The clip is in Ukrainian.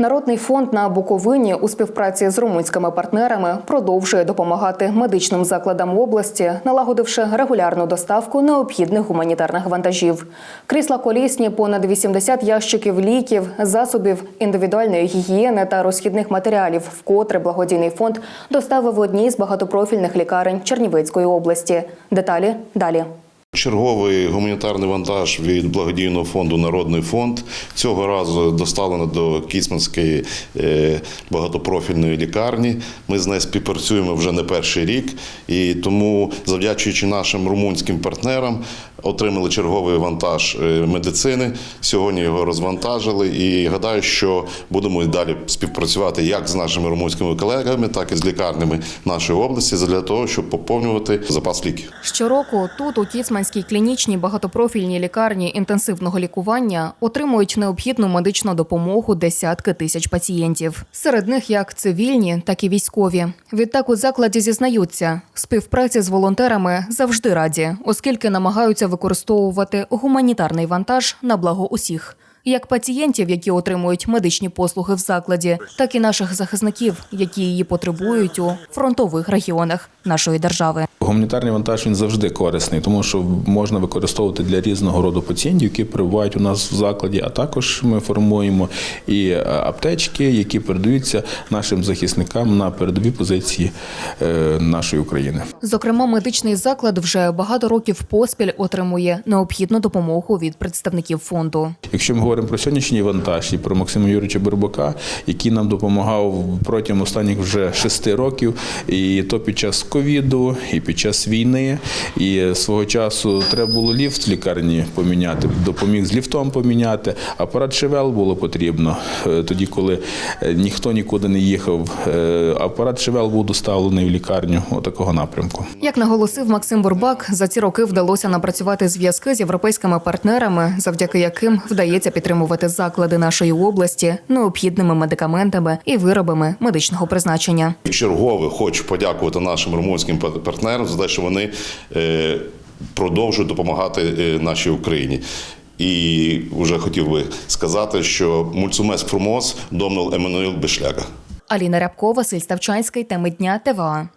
Народний фонд на Буковині у співпраці з румунськими партнерами продовжує допомагати медичним закладам області, налагодивши регулярну доставку необхідних гуманітарних вантажів. Крісла колісні, понад 80 ящиків ліків, засобів індивідуальної гігієни та розхідних матеріалів, вкотре благодійний фонд доставив в одній з багатопрофільних лікарень Чернівецької області. Деталі далі. Черговий гуманітарний вантаж від благодійного фонду Народний фонд цього разу доставлено до Кіцманської е, багатопрофільної лікарні. Ми з нею співпрацюємо вже не перший рік, і тому, завдячуючи нашим румунським партнерам, отримали черговий вантаж е, медицини. Сьогодні його розвантажили. І гадаю, що будемо і далі співпрацювати як з нашими румунськими колегами, так і з лікарнями нашої області для того, щоб поповнювати запас ліків. Щороку тут у Кіцманській клінічній багатопрофільній лікарні інтенсивного лікування отримують необхідну медичну допомогу десятки тисяч пацієнтів. Серед них як цивільні, так і військові. Відтак у закладі зізнаються, співпраці з волонтерами завжди раді, оскільки намагаються використовувати гуманітарний вантаж на благо усіх. Як пацієнтів, які отримують медичні послуги в закладі, так і наших захисників, які її потребують у фронтових регіонах нашої держави. Гуманітарний вантаж він завжди корисний, тому що можна використовувати для різного роду пацієнтів, які перебувають у нас в закладі. А також ми формуємо і е, аптечки, які передаються нашим захисникам на передові позиції е, нашої України. Зокрема, медичний заклад вже багато років поспіль отримує необхідну допомогу від представників фонду. Якщо ми говоримо про сьогоднішній вантаж і про Максима Юрійовича Бербака, який нам допомагав протягом останніх вже шести років, і то під час ковіду, і під час війни, і свого часу треба було ліфт в лікарні поміняти, допоміг з ліфтом поміняти. Апарат Шевел було потрібно е, тоді, коли е, ніхто нікуди не їхав. Е, Апарат Шевел був доставлений в лікарню отакого напрямку. Як наголосив Максим Бурбак, за ці роки вдалося напрацювати зв'язки з європейськими партнерами, завдяки яким вдається підтримувати заклади нашої області необхідними медикаментами і виробами медичного призначення. Чергове хочу подякувати нашим румунським пар- партнерам за те, що вони е, продовжують допомагати е, нашій Україні. І вже хотів би сказати, що мульцумес фрумоз домнул Еммануїл Бешляга. Аліна Рябко, Василь Ставчанський, теми дня ТВА.